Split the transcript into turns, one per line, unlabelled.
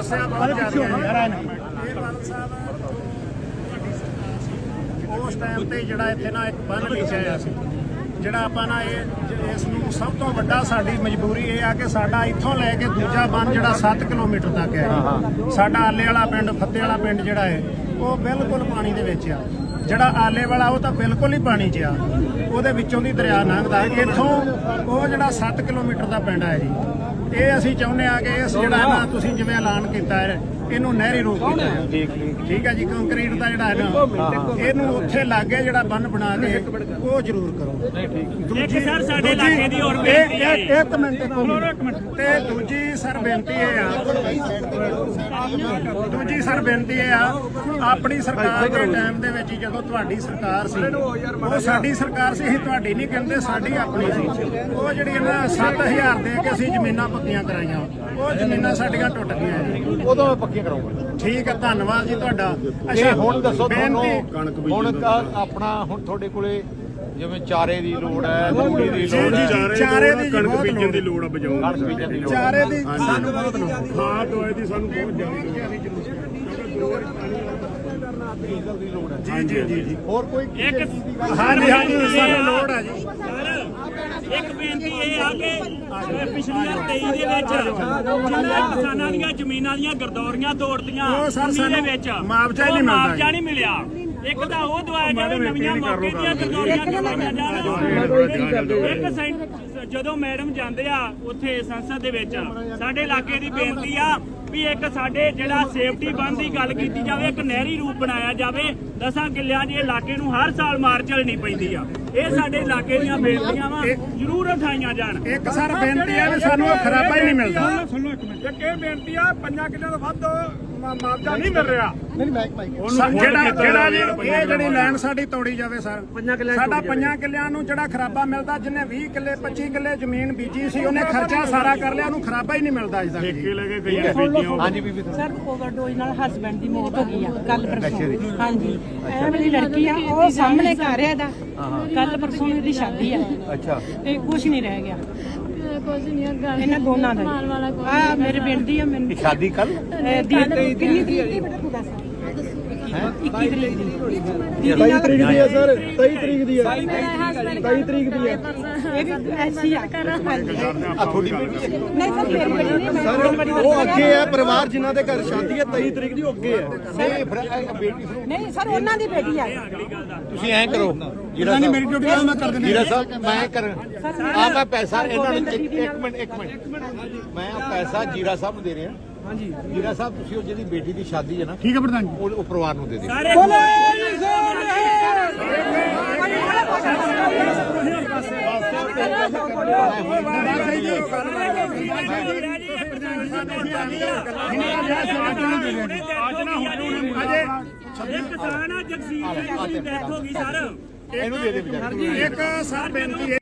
ਸਮੱਸਿਆ ਬਹੁਤ ਜ਼ਿਆਦਾ ਹੈ ਇਹ ਬਾਦਲ ਸਾਹਿਬ ਉਸ ਟਾਈਮ ਤੇ ਜਿਹੜਾ ਇੱਥੇ ਨਾ ਇੱਕ ਬੰਨ ਲਿਖਿਆ ਸੀ। ਜਿਹੜਾ ਆਪਾਂ ਨਾ ਇਹ ਇਸ ਨੂੰ ਸਭ ਤੋਂ ਵੱਡਾ ਸਾਡੀ ਮਜਬੂਰੀ ਇਹ ਆ ਕਿ ਸਾਡਾ ਇੱਥੋਂ ਲੈ ਕੇ ਦੂਜਾ ਬੰਨ ਜਿਹੜਾ 7 ਕਿਲੋਮੀਟਰ ਤੱਕ ਹੈ। ਸਾਡਾ ਆਲੇ ਵਾਲਾ ਪਿੰਡ ਫੱਤੇ ਵਾਲਾ ਪਿੰਡ ਜਿਹੜਾ ਹੈ ਉਹ ਬਿਲਕੁਲ ਪਾਣੀ ਦੇ ਵਿੱਚ ਆ। ਜਿਹੜਾ ਆਲੇ ਵਾਲਾ ਉਹ ਤਾਂ ਬਿਲਕੁਲ ਹੀ ਪਾਣੀ 'ਚ ਆ। ਉਹਦੇ ਵਿੱਚੋਂ ਦੀ ਦਰਿਆ ਲੰਘਦਾ। ਇੱਥੋਂ ਉਹ ਜਿਹੜਾ 7 ਕਿਲੋਮੀਟਰ ਦਾ ਪਿੰਡ ਹੈ ਜੀ। ਇਹ ਅਸੀਂ ਚਾਹੁੰਦੇ ਆ ਕਿ ਇਸ ਜਿਹੜਾ ਨਾ ਤੁਸੀਂ ਜਿਵੇਂ ਐਲਾਨ ਕੀਤਾ ਹੈ ਇਹਨੂੰ ਨਹਿਰੀ ਕੀਤਾ ਹੈ? ਠੀਕ ਹੈ ਜੀ ਕੰਕਰੀਟ ਦਾ ਜਿਹੜਾ ਹੈ ਨਾ ਇਹਨੂੰ ਉੱਥੇ ਲਾਗੇ ਜਿਹੜਾ ਬੰਨ ਬਣਾ ਕੇ ਉਹ ਜ਼ਰੂਰ ਕਰੋ।
ਇੱਕ ਸਰ ਸਾਡੇ
ਦੂਜੀ-
ਇਲਾਕੇ ਦੀ ਹੋਰ
ਇਹ-
ਬੇਨਤੀ ਹੈ।
ਇਹ- ਇੱਕ ਮਿੰਟ। ਇੱਕ ਮਿੰਟ। ਤੇ ਦੂਜੀ ਸਰ ਬੇਨਤੀ ਇਹ ਆ ਦੂਜੀ ਸਰ ਬੇਨਤੀ ਇਹ ਆ ਆਪਣੀ ਸਰਕਾਰ ਦੇ ਟਾਈਮ ਦੇ ਵਿੱਚ ਜਦੋਂ ਤੁਹਾਡੀ ਸਰਕਾਰ ਸੀ ਉਹ ਸਾਡੀ ਸਰਕਾਰ ਸੀ ਅਸੀਂ ਤੁਹਾਡੀ ਨਹੀਂ ਕਹਿੰਦੇ ਸਾਡੀ ਆਪਣੀ ਸੀ। ਉਹ ਜਿਹੜੀ ਇਹਨਾਂ 7000 ਦੇ ਕੇ ਅਸੀਂ ਜ਼ਮੀਨਾਂ ਪੱਕੀਆਂ ਕਰਾਈਆਂ ਉਹ ਜ਼ਮੀਨਾਂ ਸਾਡੀਆਂ ਟੁੱਟ ਗਈਆਂ।
ਉਦੋਂ ਮੈਂ ਪੱਕੀਆਂ ਕਰਾਉਂਗਾ
ਠੀਕ ਹੈ ਧੰਨਵਾਦ ਜੀ ਤੁਹਾਡਾ।
ਇਹ ਹੁਣ ਦੱਸੋ ਤੁਹਾਨੂੰ ਹੁਣ ਆਪਣਾ ਹੁਣ ਤੁਹਾਡੇ ਕੋਲੇ ਜਿਵੇਂ ਚਾਰੇ ਦੀ ਲੋੜ ਹੈ ਤੂੜੀ ਦੀ ਲੋੜ ਹੈ।
ਚਾਰੇ ਦੀ
ਕਣਕ ਬੀਜਣ ਦੀ
ਲੋੜ
ਆ ਬਜਾਉਣ
ਕਣਕ ਬੀਜਣ ਦੀ ਲੋੜ ਹੈ।
ਚਾਰੇ ਦੀ ਸਾਨੂੰ ਬਹੁਤ ਲੋੜ
ਖਾਦ ਦਵਾਈ ਦੀ ਸਾਨੂੰ ਬਹੁਤ ਜ਼ਿਆਦਾ
ਦੀ ਲੋੜ ਹੈ
ਜੀ ਜੀ ਜੀ। ਜੀ
ਹੋਰ ਕੋਈ
ਇੱਕ
ਹਾਂਜੀ ਹਾਂਜੀ ਸਾਨੂੰ ਲੋੜ ਆ ਜੀ।
ਇੱਕ ਬੇਨਤੀ ਇਹ ਆ ਕਿ ਅਹ ਪਿਛਲੀਆਂ 23 ਦੇ ਵਿੱਚ ਜਿਨ੍ਹਾਂ ਕਿਸਾਨਾਂ ਦੀਆਂ ਜ਼ਮੀਨਾਂ ਦੀਆਂ ਗਰਦੌਰੀਆਂ ਤੋੜਦੀਆਂ
ਉਹ ਸਰ
19 ਦੇ
ਸਾਨੂੰ
ਵਿੱਚ
ਮੁਆਵਜ਼ਾ ਹੀ
ਉਹ
ਨਹੀਂ ਮਿਲਦਾ
ਮੁਆਵਜ਼ਾ ਨਹੀਂ ਮਿਲਿਆ। ਇੱਕ ਤਾਂ ਉਹ ਦਵਾਇਆ ਜਾਵੇ ਨਵੀਆਂ ਮੌਕੇ ਦੀਆਂ ਗਰਦੌਰੀਆਂ ਕਰਵਾਈਆਂ ਜਾਣ ਇੱਕ ਸੈਂ- ਜਦੋਂ ਮੈਡਮ ਜਾਂਦੇ ਆ ਉੱਥੇ ਸੰਸਦ ਦੇ ਵਿੱਚ ਸਾਡੇ ਇਲਾਕੇ ਦੀ ਬੇਨਤੀ ਆ ਵੀ ਇੱਕ ਸਾਡੇ ਜਿਹੜਾ ਸੇਫਟੀ ਬੰਦ ਦੀ ਗੱਲ ਕੀਤੀ ਜਾਵੇ ਇੱਕ ਨਹਿਰੀ ਰੂਪ ਬਣਾਇਆ ਜਾਵੇ। ਦਸਾਂ ਕਿੱਲਿਆਂ ਦੇ ਇਲਾਕੇ ਨੂੰ ਹਰ ਸਾਲ ਮਾਰ ਝੱਲਣੀ ਪੈਂਦੀ ਆ। ਇਹ ਸਾਡੇ ਇਲਾਕੇ ਦੀਆਂ ਬੇਨਤੀਆਂ ਵਾ ਜ਼ਰੂਰ ਉਠਾਈਆਂ ਜਾਣ।
ਇੱਕ ਸਰ ਬੇਨਤੀ ਹੈ ਵੀ ਸਾਨੂੰ ਉਹ ਖਰਾਬਾ ਹੀ ਨਹੀਂ ਮਿਲਦਾ।
ਇੱਕ ਇਹ ਬੇਨਤੀ ਆ ਪੰਜਾਂ ਕਿੱਲਿਆਂ ਤੋਂ ਵੱਧ ਮੁਆਵਜ਼ਾ ਨਹੀਂ ਮਿਲ ਰਿਹਾ।
ਸਾ- ਜਿਹੜਾ ਜਿਹੜਾ ਜੀ ਇਹ ਜਿਹੜੀ ਲੈਣ ਸਾਡੀ ਤੋੜੀ ਜਾਵੇ ਸਰ ਸਾਡਾ ਪੰਜਾਂ ਕਿੱਲਿਆਂ ਨੂੰ ਜਿਹੜਾ ਖਰਾਬਾ ਮਿਲਦਾ ਜਿਹਨੇ 20 ਕਿੱਲੇ 25 ਕਿੱਲੇ ਜ਼ਮੀਨ ਬੀਜੀ ਸੀ ਉਹਨੇ ਖਰਚਾ ਸਾਰਾ ਕਰ ਲਿਆ ਉਹਨੂੰ ਖਰਾਬਾ ਹੀ ਨਹੀਂ ਮਿਲਦਾ ਅਜੇ ਤੱਕ
ਠੇਕੇ ਲੈ ਕੇ ਬੀਜੀਆਂ
ਹਾਂਜੀ ਬੀਬੀ
ਸਰ। ਓਵਰਡੋਜ਼ ਨਾਲ ਹਸਬੰਡ ਦੀ ਮੌਤ ਹੋ ਗਈ ਆ ਕੱਲ ਪਰਸੋਂ। ਹਾਂਜੀ। ਇਹ ਵਾਲੀ ਲੜਕੀ ਆ ਉਹ ਸਾਹਮਣੇ ਘਰ ਹੈ ਇਹਦਾ। ਕੱਲ ਪਰਸੋਂ ਇਹਦੀ ਸ਼ਾਦੀ ਆ।
ਅੱਛਾ।
ਤੇ ਕੁਝ ਨਹੀਂ ਰਹਿ ਗਿਆ।
ਕੁਝ ਨਹੀਂ
ਇਹਨਾਂ ਦੋਨਾਂ ਦਾ
ਮਾਰ ਵਾਲਾ ਕੋਈ
ਆ ਮੇਰੇ ਬੇਟੀ ਆ ਮੈਨੂੰ
ਸ਼ਾਦੀ ਕੱਲ
ਦੀ ਕਿੰਨੀ ਤਰੀਕ ਦੀ ਬੇਟਾ ਤੂੰ ਦੱਸ ਹੈ। 21 ਤਰੀਕ ਦੀ
ਹੈ। ਸਰ। 23 ਤਰੀਕ ਦੀ ਹੈ।
ਮੇਰਾ ਹਸਬੰਡ 23 ਤਰੀਕ ਦੀ ਹੈ।
ਨਹੀਂ ਸਰ ਮੇਰੀ ਨਹੀਂ ਮੈਂ ਬੜੀ
ਉਹ ਅੱਗੇ ਹੈ। ਪਰਿਵਾਰ ਜਿਨ੍ਹਾਂ ਦੇ ਘਰ ਸ਼ਾਦੀ ਹੈ 23 ਤਰੀਕ ਦੀ ਉਹ ਅੱਗੇ ਹੈ।
ਨਹੀਂ ਫਿਰ ਇਹ ਬੇਟੀ ਨੂੰ
ਨਹੀਂ ਸਰ ਉਹਨਾਂ ਦੀ ਬੇਟੀ ਆ
ਤੁਸੀਂ ਐਂ ਕਰੋ। ਜੀਰਾ ਨਹੀਂ ਮੇਰੀ ਡਿਊਟੀ ਮੈਂ ਕਰ ਦਿੰਦਾ। ਜੀਰਾ ਸਾਹਿਬ ਮੈਂ ਕਰ। ਆ ਮੈਂ ਪੈਸਾ ਇਹਨਾਂ ਨੂੰ ਇੱਕ ਮਿੰਟ ਇੱਕ ਮਿੰਟ। ਮੈਂ ਆ ਪੈਸਾ ਜੀਰਾ ਸਾਹਿਬ ਨੂੰ ਦੇ ਰਿਹਾ। ਹਾਂਜੀ। ਜੀਰਾ ਸਾਹਿਬ ਤੁਸੀਂ ਉਹ ਬੇਟੀ ਦੀ ਸ਼ਾਦੀ ਹੈ ਨਾ
ਠੀਕ ਹੈ ਪ੍ਰਧਾਨ ਜੀ।
ਉਹ ਉਹ ਪਰਿਵਾਰ ਨੂੰ ਦੇ ਦਿਓ।
ਸਾਰੇ ਇੱਕ ਕਿਸਾਨ ਆ ਜਗਸੀਰ ਸਿੰਘ ਦੀ ਡੈਥ ਹੋ ਗਈ ਸਰ
ਇਹਨੂੰ ਦੇ ਦੇ ਵਿਚਾਰੇ
ਇੱਕ ਸਰ ਬੇਨਤੀ